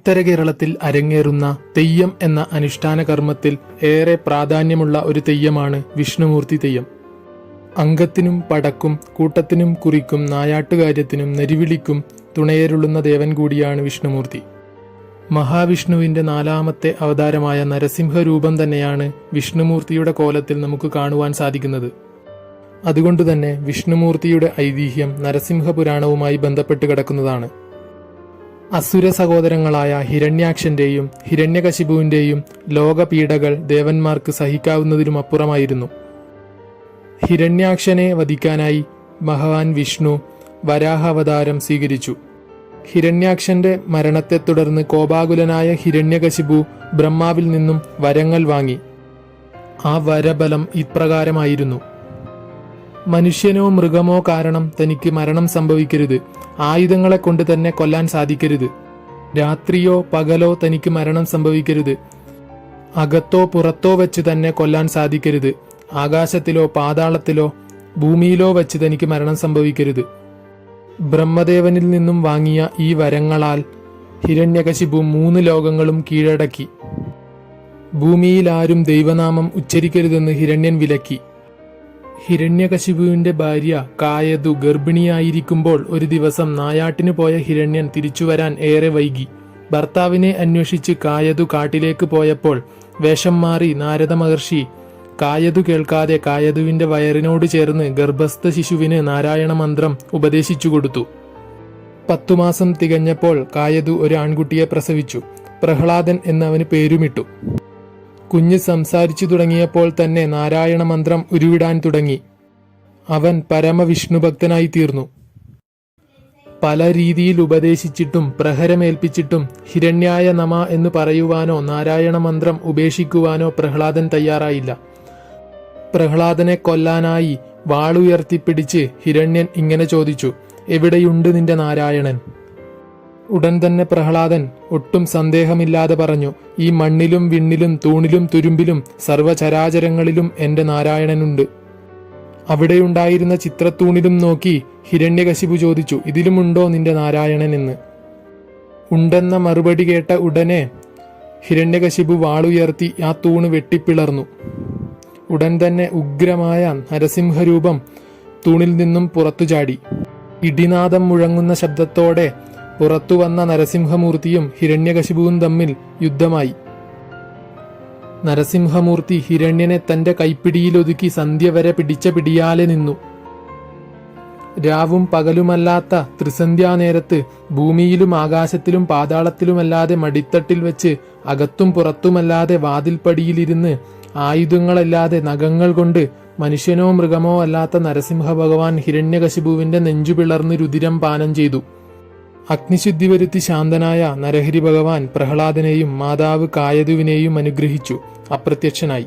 ഉത്തര കേരളത്തിൽ അരങ്ങേറുന്ന തെയ്യം എന്ന അനുഷ്ഠാന കർമ്മത്തിൽ ഏറെ പ്രാധാന്യമുള്ള ഒരു തെയ്യമാണ് വിഷ്ണുമൂർത്തി തെയ്യം. അംഗത്തിനും പടക്കും കൂട്ടത്തിനും കുറിക്കും നായാട്ടുകാര്യത്തിനും നെരിവിളിക്കും തുണയേരുള്ളുന്ന ദേവൻ കൂടിയാണ് വിഷ്ണുമൂർത്തി. മഹാവിഷ്ണുവിന്റെ നാലാമത്തെ അവതാരമായ നരസിംഹ രൂപം തന്നെയാണ് വിഷ്ണുമൂർത്തിയുടെ കോലത്തിൽ നമുക്ക് കാണുവാൻ സാധിക്കുന്നത്. അതുകൊണ്ടുതന്നെ വിഷ്ണുമൂർത്തിയുടെ ഐതിഹ്യം നരസിംഹപുരാണവുമായി ബന്ധപ്പെട്ട് കിടക്കുന്നതാണ്. അസുര സഹോദരങ്ങളായ ഹിരണ്യാക്ഷന്റെയും ഹിരണ്യകശിപുവിന്റെയും ലോകപീഡകൾ ദേവന്മാർക്ക് സഹിക്കാവുന്നതിനുമപ്പുറമായിരുന്നു ഹിരണ്യാക്ഷനെ വധിക്കാനായി ഭഗവാൻ വിഷ്ണു വരാഹാവതാരം സ്വീകരിച്ചു. ഹിരണ്യാക്ഷന്റെ മരണത്തെ തുടർന്ന് കോപാകുലനായ ഹിരണ്യകശിപു ബ്രഹ്മാവിൽ നിന്നും വരങ്ങൾ വാങ്ങി. ആ വരബലം ഇപ്രകാരമായിരുന്നു. മനുഷ്യനോ മൃഗമോ കാരണം തനിക്ക് മരണം സംഭവിക്കരുത്. ആയുധങ്ങളെ കൊണ്ട് തന്നെ കൊല്ലാൻ സാധിക്കരുത്. രാത്രിയോ പകലോ തനിക്ക് മരണം സംഭവിക്കരുത്. അകത്തോ പുറത്തോ വെച്ച് തന്നെ കൊല്ലാൻ സാധിക്കരുത്. ആകാശത്തിലോ പാതാളത്തിലോ ഭൂമിയിലോ വെച്ച് തനിക്ക് മരണം സംഭവിക്കരുത്. ബ്രഹ്മദേവനിൽ നിന്നും വാങ്ങിയ ഈ വരങ്ങളാൽ ഹിരണ്യകശിപു മൂന്ന് ലോകങ്ങളും കീഴടക്കി. ഭൂമിയിൽ ആരും ദൈവനാമം ഉച്ചരിക്കരുതെന്ന് ഹിരണ്യൻ വിലക്കി. ഹിരണ്യകശിപുവിന്റെ ഭാര്യ കായതു ഗർഭിണിയായിരിക്കുമ്പോൾ ഒരു ദിവസം നായാട്ടിനു പോയ ഹിരണ്യൻ തിരിച്ചുവരാൻ ഏറെ വൈകി. ഭർത്താവിനെ അന്വേഷിച്ച് കായതു കാട്ടിലേക്ക് പോയപ്പോൾ വേഷം മാറി നാരദ മഹർഷി കായതു കേൾക്കാതെ കായതുവിന്റെ വയറിനോട് ചേർന്ന് ഗർഭസ്ഥ ശിശുവിന് നാരായണ മന്ത്രം ഉപദേശിച്ചു കൊടുത്തു. പത്തുമാസം തികഞ്ഞപ്പോൾ കായതു ഒരു ആൺകുട്ടിയെ പ്രസവിച്ചു. പ്രഹ്ലാദൻ എന്നവന് പേരുമിട്ടു. കുഞ്ഞ് സംസാരിച്ചു തുടങ്ങിയപ്പോൾ തന്നെ നാരായണ മന്ത്രം ഉരുവിടാൻ തുടങ്ങി. അവൻ പരമവിഷ്ണുഭക്തനായി തീർന്നു പല രീതിയിൽ ഉപദേശിച്ചിട്ടും പ്രഹരമേൽപ്പിച്ചിട്ടും ഹിരണ്യായ നമ എന്ന് പറയുവാനോ നാരായണ മന്ത്രം ഉപേക്ഷിക്കുവാനോ പ്രഹ്ലാദൻ തയ്യാറായില്ല. പ്രഹ്ലാദനെ കൊല്ലാനായി വാളുയർത്തിപ്പിടിച്ച് ഹിരണ്യൻ ഇങ്ങനെ ചോദിച്ചു എവിടെയുണ്ട് നിന്റെ നാരായണൻ? ഉടൻ തന്നെ പ്രഹ്ലാദൻ ഒട്ടും സന്ദേഹമില്ലാതെ പറഞ്ഞു ഈ മണ്ണിലും വിണ്ണിലും തൂണിലും തുരുമ്പിലും സർവചരാചരങ്ങളിലും എന്റെ നാരായണനുണ്ട്. അവിടെയുണ്ടായിരുന്ന ചിത്രത്തൂണിലും നോക്കി ഹിരണ്യകശിപു ചോദിച്ചു ഇതിലുമുണ്ടോ നിന്റെ നാരായണൻ എന്ന്? ഉണ്ടെന്ന മറുപടി കേട്ട ഉടനെ ഹിരണ്യകശിപു വാളുയർത്തി ആ തൂണ് വെട്ടിപ്പിളർന്നു. ഉടൻ തന്നെ ഉഗ്രമായ നരസിംഹരൂപം തൂണിൽ നിന്നും പുറത്തു ചാടി ഇടിനാദം മുഴങ്ങുന്ന ശബ്ദത്തോടെ പുറത്തു വന്ന നരസിംഹമൂർത്തിയും ഹിരണ്യകശിപുവും തമ്മിൽ യുദ്ധമായി. നരസിംഹമൂർത്തി ഹിരണ്യനെ തന്റെ കൈപ്പിടിയിലൊതുക്കി സന്ധ്യ വരെ പിടിച്ച പിടിയാലെ നിന്നു. രാവും പകലുമല്ലാത്ത ത്രിസന്ധ്യാനേരത്ത് ഭൂമിയിലും ആകാശത്തിലും പാതാളത്തിലുമല്ലാതെ മടിത്തട്ടിൽ വെച്ച് അകത്തും പുറത്തുമല്ലാതെ വാതിൽപ്പടിയിലിരുന്ന് ആയുധങ്ങളല്ലാതെ നഖങ്ങൾ കൊണ്ട് മനുഷ്യനോ മൃഗമോ അല്ലാത്ത നരസിംഹ ഭഗവാൻ ഹിരണ്യകശിപുവിന്റെ നെഞ്ചു പിളർന്ന് രുതിരം പാനം ചെയ്തു. അഗ്നിശുദ്ധി വരുത്തി ശാന്തനായ നരഹരി ഭഗവാൻ പ്രഹ്ലാദനെയും മാതാവ് കായതുവിനെയും അനുഗ്രഹിച്ചു. അപ്രത്യക്ഷനായി.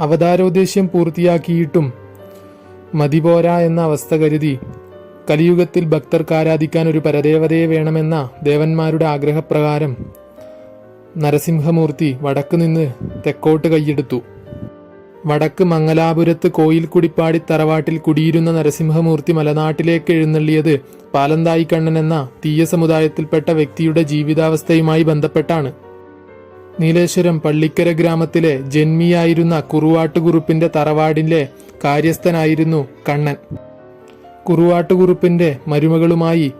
അവതാരോദ്ദേശ്യം പൂർത്തിയാക്കിയിട്ടും മതിപോര എന്ന അവസ്ഥ കരുതി കലിയുഗത്തിൽ ഭക്തർക്ക് ആരാധിക്കാൻ ഒരു പരദേവതയെ വേണമെന്ന ദേവന്മാരുടെ ആഗ്രഹപ്രകാരം നരസിംഹമൂർത്തി വടക്ക് നിന്ന് തെക്കോട്ട് കൈയെടുത്തു. വടക്ക് മംഗലാപുരത്ത് കോയിൽ കുടിപ്പാടി തറവാട്ടിൽ കുടിയിരുന്ന നരസിംഹമൂർത്തി മലനാട്ടിലേക്ക് എഴുന്നള്ളിയത് പാലന്തായി കണ്ണൻ എന്ന തീയ സമുദായത്തിൽപ്പെട്ട വ്യക്തിയുടെ ജീവിതാവസ്ഥയുമായി ബന്ധപ്പെട്ടാണ്. നീലേശ്വരം പള്ളിക്കര ഗ്രാമത്തിലെ ജന്മിയായിരുന്ന കുറുവാട്ടുകുറുപ്പിന്റെ തറവാടിലെ കാര്യസ്ഥനായിരുന്നു കണ്ണൻ. കുറുവാട്ടുകുറുപ്പിന്റെ മരുമകളുമായി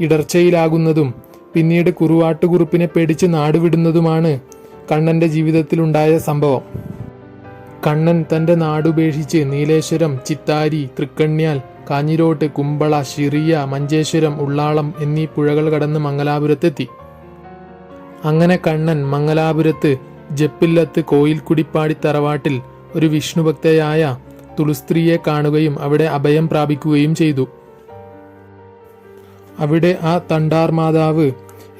ഇടർച്ചയിലാകുന്നതും പിന്നീട് കുറുവാട്ടുകുറുപ്പിനെ പേടിച്ച് നാടുവിടുന്നതുമാണ് കണ്ണന്റെ ജീവിതത്തിലുണ്ടായ സംഭവം. കണ്ണൻ തന്റെ നാടുപേക്ഷിച്ച് നീലേശ്വരം ചിത്താരി തൃക്കണ്യാൽ കാഞ്ഞിരോട്ട് കുമ്പള ശിറിയ മഞ്ചേശ്വരം ഉള്ളാളം എന്നീ പുഴകൾ കടന്ന് മംഗലാപുരത്തെത്തി. അങ്ങനെ കണ്ണൻ മംഗലാപുരത്ത് ജപ്പില്ലത്ത് കോയിൽക്കുടിപ്പാടി തറവാട്ടിൽ ഒരു വിഷ്ണുഭക്തയായ തുളുസ്ത്രീയെ കാണുകയും അവിടെ അഭയം പ്രാപിക്കുകയും ചെയ്തു. അവിടെ ആ തണ്ടാർ മാതാവ്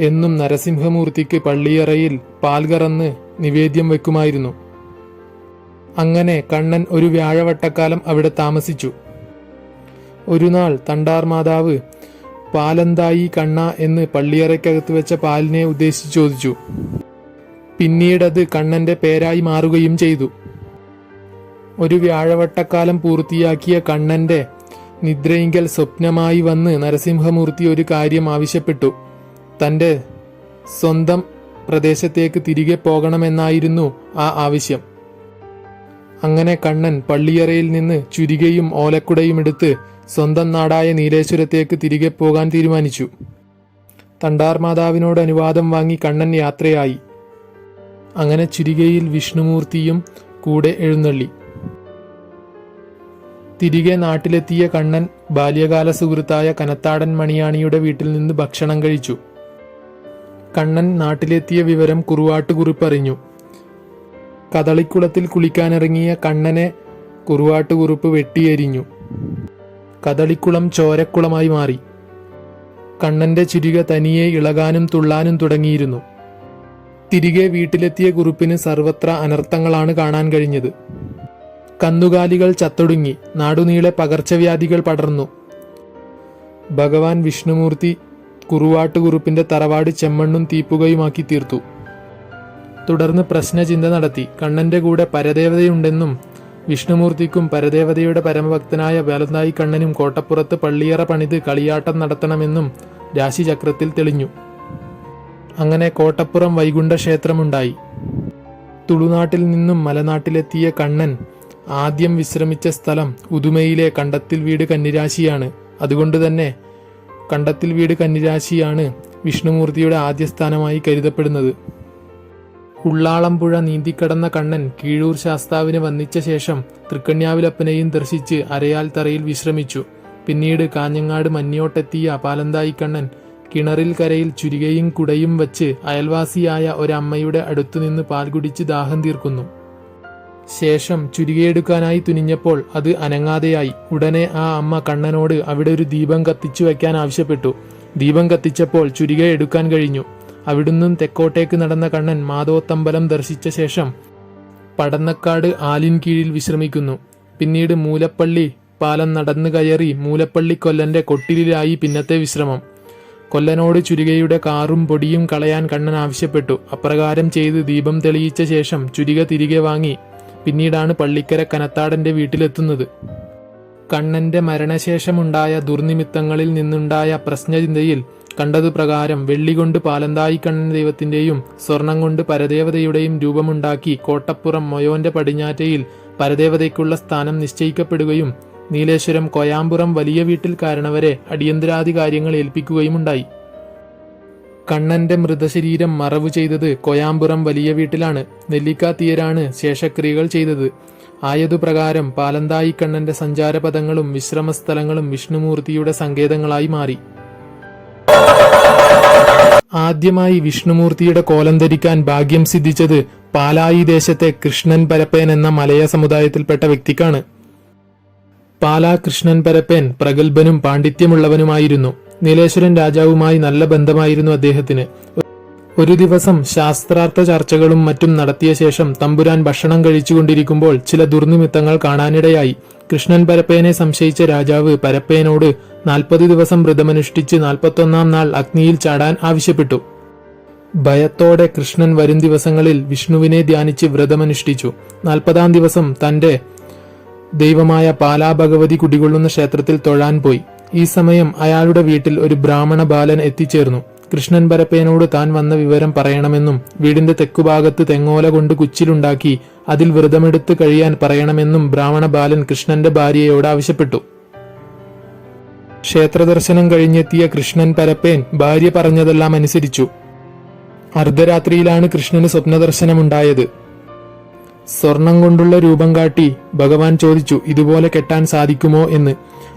എന്നും നരസിംഹമൂർത്തിക്ക് പള്ളിയറയിൽ പാൽ കറന്ന് നിവേദ്യം വെക്കുമായിരുന്നു അങ്ങനെ കണ്ണൻ ഒരു വ്യാഴവട്ടക്കാലം അവിടെ താമസിച്ചു. ഒരു നാൾ തണ്ടാർ മാതാവ് പാലന്തായി കണ്ണ എന്ന് പള്ളിയറയ്ക്കകത്ത് വെച്ച പാലിനെ ഉദ്ദേശിച്ച് ചോദിച്ചു. പിന്നീടത് കണ്ണന്റെ പേരായി മാറുകയും ചെയ്തു. ഒരു വ്യാഴവട്ടക്കാലം പൂർത്തിയാക്കിയ കണ്ണന്റെ നിദ്രയിങ്കൽ സ്വപ്നമായി വന്ന് നരസിംഹമൂർത്തി ഒരു കാര്യം ആവശ്യപ്പെട്ടു. തന്റെ സ്വന്തം പ്രദേശത്തേക്ക് തിരികെ പോകണമെന്നായിരുന്നു ആ ആവശ്യം. അങ്ങനെ കണ്ണൻ പള്ളിയറയിൽ നിന്ന് ചുരികയും ഓലക്കുടയും എടുത്ത് സ്വന്തം നാടായ നീലേശ്വരത്തേക്ക് തിരികെ പോകാൻ തീരുമാനിച്ചു. തണ്ടാർ മാതാവിനോട് അനുവാദം വാങ്ങി കണ്ണൻ യാത്രയായി. അങ്ങനെ ചുരികയിൽ വിഷ്ണുമൂർത്തിയും കൂടെ എഴുന്നള്ളി. തിരികെ നാട്ടിലെത്തിയ കണ്ണൻ ബാല്യകാല സുഹൃത്തായ കനത്താടൻ മണിയാണിയുടെ വീട്ടിൽ നിന്ന് ഭക്ഷണം കഴിച്ചു. കണ്ണൻ നാട്ടിലെത്തിയ വിവരം കുറുവാട്ടുകുറിപ്പറിഞ്ഞു. കദളിക്കുളത്തിൽ കുളിക്കാനിറങ്ങിയ കണ്ണനെ കുറുവാട്ടുകുറുപ്പ് വെട്ടിയെരിഞ്ഞു. കദളിക്കുളം ചോരക്കുളമായി മാറി. കണ്ണന്റെ ചുരിക തനിയെ ഇളകാനും തുള്ളാനും തുടങ്ങിയിരുന്നു. തിരികെ വീട്ടിലെത്തിയ കുറുപ്പിന് സർവത്ര അനർത്ഥങ്ങളാണ് കാണാൻ കഴിഞ്ഞത്. കന്നുകാലികൾ ചത്തൊടുങ്ങി നാടുനീളെ പകർച്ചവ്യാധികൾ പടർന്നു. ഭഗവാൻ വിഷ്ണുമൂർത്തി കുറുവാട്ടുകുറുപ്പിന്റെ തറവാട് ചെമ്മണ്ണും തീപ്പുകയുമാക്കി തീർത്തു. തുടർന്ന് പ്രശ്നചിന്ത നടത്തി. കണ്ണന്റെ കൂടെ പരദേവതയുണ്ടെന്നും വിഷ്ണുമൂർത്തിക്കും പരദേവതയുടെ പരമഭക്തനായ വേലന്തായി കണ്ണനും കോട്ടപ്പുറത്ത് പള്ളിയറ പണിത് കളിയാട്ടം നടത്തണമെന്നും രാശിചക്രത്തിൽ തെളിഞ്ഞു. അങ്ങനെ കോട്ടപ്പുറം വൈകുണ്ഠ ക്ഷേത്രമുണ്ടായി തുളുനാട്ടിൽ നിന്നും മലനാട്ടിലെത്തിയ കണ്ണൻ ആദ്യം വിശ്രമിച്ച സ്ഥലം ഉദുമയിലെ കണ്ടത്തിൽ വീട് കന്നിരാശിയാണ്. അതുകൊണ്ട് തന്നെ കണ്ടത്തിൽ വീട് കന്നിരാശിയാണ് വിഷ്ണുമൂർത്തിയുടെ ആദ്യ സ്ഥാനമായി കരുതപ്പെടുന്നത്. ഉള്ളാളംപുഴ നീന്തിക്കടന്ന കണ്ണൻ കീഴൂർ ശാസ്താവിനെ വന്നിച്ച ശേഷം തൃക്കണ്യാവിലപ്പനെയും ദർശിച്ച് അരയാൽ തറയിൽ വിശ്രമിച്ചു. പിന്നീട് കാഞ്ഞങ്ങാട് മഞ്ഞോട്ടെത്തിയ പാലന്തായി കണ്ണൻ കിണറിൽ കരയിൽ ചുരികയും കുടയും വച്ച് അയൽവാസിയായ ഒരമ്മയുടെ അടുത്തുനിന്ന് പാൽ കുടിച്ച് ദാഹം തീർക്കുന്നു. ശേഷം ചുരികയെടുക്കാനായി തുനിഞ്ഞപ്പോൾ അത് അനങ്ങാതെയായി. ഉടനെ ആ അമ്മ കണ്ണനോട് അവിടെ ഒരു ദീപം കത്തിച്ചു വയ്ക്കാൻ ആവശ്യപ്പെട്ടു. ദീപം കത്തിച്ചപ്പോൾ ചുരിക എടുക്കാൻ കഴിഞ്ഞു. അവിടുന്നും തെക്കോട്ടേക്ക് നടന്ന കണ്ണൻ മാധവത്തമ്പലം ദർശിച്ച ശേഷം പടന്നക്കാട് ആലിൻ കീഴിൽ വിശ്രമിക്കുന്നു. പിന്നീട് മൂലപ്പള്ളി പാലം നടന്നു കയറി മൂലപ്പള്ളി കൊല്ലന്റെ കൊട്ടിലിലായി പിന്നത്തെ വിശ്രമം. കൊല്ലനോട് ചുരികയുടെ കാറും പൊടിയും കളയാൻ കണ്ണൻ ആവശ്യപ്പെട്ടു. അപ്രകാരം ചെയ്ത് ദീപം തെളിയിച്ച ശേഷം ചുരിക തിരികെ വാങ്ങി പിന്നീടാണ് പള്ളിക്കര കനത്താടന്റെ വീട്ടിലെത്തുന്നത്. കണ്ണന്റെ മരണശേഷമുണ്ടായ ദുർനിമിത്തങ്ങളിൽ നിന്നുണ്ടായ പ്രശ്നചിന്തയിൽ കണ്ടതു പ്രകാരം വെള്ളികൊണ്ട് പാലന്തായിക്കണ്ണൻ പാലന്തായി കണ്ണൻ ദൈവത്തിന്റെയും സ്വർണം കൊണ്ട് പരദേവതയുടെയും രൂപമുണ്ടാക്കി കോട്ടപ്പുറം മൊയോന്റെ പടിഞ്ഞാറ്റയിൽ പരദേവതയ്ക്കുള്ള സ്ഥാനം നിശ്ചയിക്കപ്പെടുകയും നീലേശ്വരം കൊയാമ്പുറം വലിയ വീട്ടിൽ കാരണവരെ അടിയന്തരാധികാര്യങ്ങൾ ഏൽപ്പിക്കുകയുമുണ്ടായി. കണ്ണന്റെ മൃതശരീരം മറവ് ചെയ്തത് കൊയാമ്പുറം വലിയ വീട്ടിലാണ്. നെല്ലിക്കാത്തീയരാണ് ശേഷക്രിയകൾ ചെയ്തത്. ആയതുപ്രകാരം പാലന്തായി കണ്ണന്റെ സഞ്ചാരപഥങ്ങളും വിശ്രമസ്ഥലങ്ങളും വിഷ്ണുമൂർത്തിയുടെ സങ്കേതങ്ങളായി മാറി. ആദ്യമായി വിഷ്ണുമൂർത്തിയുടെ കോലം ധരിക്കാൻ ഭാഗ്യം സിദ്ധിച്ചത് പാലായി ദേശത്തെ കൃഷ്ണൻ പരപ്പേൻ എന്ന മലയ സമുദായത്തിൽപ്പെട്ട വ്യക്തിക്കാണ്. പാലാ കൃഷ്ണൻ പരപ്പേൻ പ്രഗത്ഭനും പാണ്ഡിത്യമുള്ളവനുമായിരുന്നു. നീലേശ്വരൻ രാജാവുമായി നല്ല ബന്ധമായിരുന്നു അദ്ദേഹത്തിന്. ഒരു ദിവസം ശാസ്ത്രാർത്ഥ ചർച്ചകളും മറ്റും നടത്തിയ ശേഷം തമ്പുരാൻ ഭക്ഷണം കഴിച്ചുകൊണ്ടിരിക്കുമ്പോൾ ചില ദുർനിമിത്തങ്ങൾ കാണാനിടയായി. കൃഷ്ണൻ പരപ്പേനെ സംശയിച്ച രാജാവ് പരപ്പേനോട് നാൽപ്പത് ദിവസം വ്രതമനുഷ്ഠിച്ച് നാൽപ്പത്തൊന്നാം നാൾ അഗ്നിയിൽ ചാടാൻ ആവശ്യപ്പെട്ടു. ഭയത്തോടെ കൃഷ്ണൻ വരും ദിവസങ്ങളിൽ വിഷ്ണുവിനെ ധ്യാനിച്ച് വ്രതമനുഷ്ഠിച്ചു. നാൽപ്പതാം ദിവസം തന്റെ ദൈവമായ പാലാ ഭഗവതി കുടികൊള്ളുന്ന ക്ഷേത്രത്തിൽ തൊഴാൻ പോയി. ഈ സമയം അയാളുടെ വീട്ടിൽ ഒരു ബ്രാഹ്മണ ബാലൻ എത്തിച്ചേർന്നു. കൃഷ്ണൻ പരപ്പേനോട് താൻ വന്ന വിവരം പറയണമെന്നും വീടിന്റെ തെക്കുഭാഗത്ത് തെങ്ങോല കൊണ്ട് കുച്ചിലുണ്ടാക്കി അതിൽ വ്രതമെടുത്ത് കഴിയാൻ പറയണമെന്നും ബ്രാഹ്മണ ബാലൻ കൃഷ്ണന്റെ ഭാര്യയോട് ആവശ്യപ്പെട്ടു. ക്ഷേത്രദർശനം കഴിഞ്ഞെത്തിയ കൃഷ്ണൻ പരപ്പേൻ ഭാര്യ പറഞ്ഞതെല്ലാം അനുസരിച്ചു. അർദ്ധരാത്രിയിലാണ് കൃഷ്ണന് സ്വപ്നദർശനമുണ്ടായത്. സ്വർണം കൊണ്ടുള്ള രൂപം കാട്ടി ഭഗവാൻ ചോദിച്ചു ഇതുപോലെ കെട്ടാൻ സാധിക്കുമോ? എന്ന്.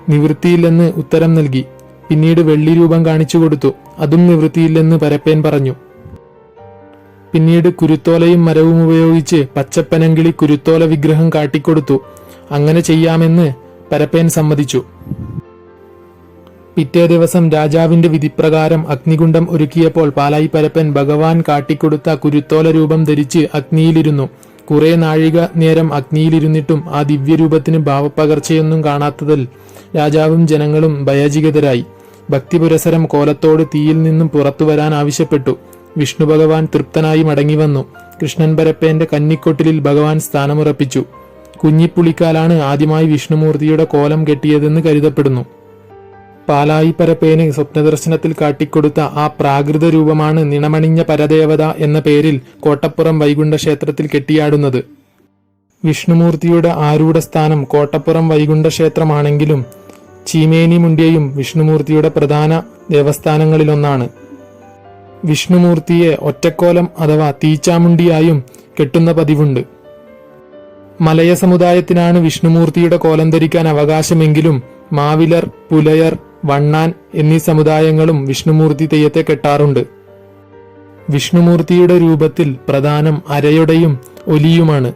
നിവൃത്തിയില്ലെന്ന് ഉത്തരം നൽകി. പിന്നീട് വെള്ളി രൂപം കാണിച്ചു കൊടുത്തു. അതും നിവൃത്തിയില്ലെന്ന് പരപ്പേൻ പറഞ്ഞു. പിന്നീട് കുരുത്തോലയും മരവും ഉപയോഗിച്ച് പച്ചപ്പനങ്കിളി കുരുത്തോല വിഗ്രഹം കാട്ടിക്കൊടുത്തു. അങ്ങനെ ചെയ്യാമെന്ന് പരപ്പേൻ സമ്മതിച്ചു. പിറ്റേ ദിവസം രാജാവിന്റെ വിധിപ്രകാരം അഗ്നികുണ്ഡം ഒരുക്കിയപ്പോൾ പാലായി പരപ്പൻ ഭഗവാൻ കാട്ടിക്കൊടുത്ത കുരുത്തോല രൂപം ധരിച്ച് അഗ്നിയിലിരുന്നു. കുറെ നാഴിക നേരം അഗ്നിയിലിരുന്നിട്ടും ആ ദിവ്യരൂപത്തിന് ഭാവപ്പകർച്ചയൊന്നും കാണാത്തതിൽ രാജാവും ജനങ്ങളും ഭയചികിതരായി. ഭക്തിപുരസരം കോലത്തോട് തീയിൽ നിന്നും പുറത്തു വരാൻ ആവശ്യപ്പെട്ടു. വിഷ്ണു ഭഗവാൻ തൃപ്തനായി മടങ്ങിവന്നു കൃഷ്ണൻ പരപ്പേന്റെ കന്നിക്കൊട്ടിലിൽ ഭഗവാൻ സ്ഥാനമുറപ്പിച്ചു. കുഞ്ഞിപ്പുളിക്കാലാണ് ആദ്യമായി വിഷ്ണുമൂർത്തിയുടെ കോലം കെട്ടിയതെന്ന് കരുതപ്പെടുന്നു. പാലായി പരപ്പേന് സ്വപ്നദർശനത്തിൽ കാട്ടിക്കൊടുത്ത ആ പ്രാകൃത രൂപമാണ് നിണമണിഞ്ഞ പരദേവത എന്ന പേരിൽ കോട്ടപ്പുറം വൈകുണ്ഠ ക്ഷേത്രത്തിൽ കെട്ടിയാടുന്നത്. വിഷ്ണുമൂർത്തിയുടെ ആരൂഢസ്ഥാനം കോട്ടപ്പുറം വൈകുണ്ഠ ക്ഷേത്രമാണെങ്കിലും ചീമേനി മുണ്ടിയയും വിഷ്ണുമൂർത്തിയുടെ പ്രധാന ദേവസ്ഥാനങ്ങളിലൊന്നാണ്. വിഷ്ണുമൂർത്തിയെ ഒറ്റക്കോലം അഥവാ തീച്ചാമുണ്ടിയായും കെട്ടുന്ന പതിവുണ്ട്. മലയ സമുദായത്തിനാണ് വിഷ്ണുമൂർത്തിയുടെ കോലം ധരിക്കാൻ അവകാശമെങ്കിലും മാവിലർ പുലയർ വണ്ണാൻ എന്നീ സമുദായങ്ങളും വിഷ്ണുമൂർത്തി തെയ്യത്തെ കെട്ടാറുണ്ട്. വിഷ്ണുമൂർത്തിയുടെ രൂപത്തിൽ പ്രധാനം അരയുടെയും ഒലിയുമാണ്.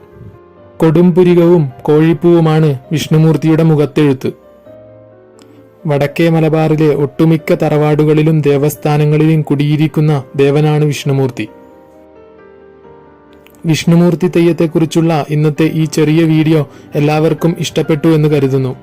കൊടുംപുരികവും കോഴിപ്പൂവുമാണ് വിഷ്ണുമൂർത്തിയുടെ മുഖത്തെഴുത്ത്. വടക്കേ മലബാറിലെ ഒട്ടുമിക്ക തറവാടുകളിലും ദേവസ്ഥാനങ്ങളിലും കുടിയിരിക്കുന്ന ദേവനാണ് വിഷ്ണുമൂർത്തി. വിഷ്ണുമൂർത്തി തെയ്യത്തെക്കുറിച്ചുള്ള ഇന്നത്തെ ഈ ചെറിയ വീഡിയോ എല്ലാവർക്കും ഇഷ്ടപ്പെട്ടു എന്ന് കരുതുന്നു.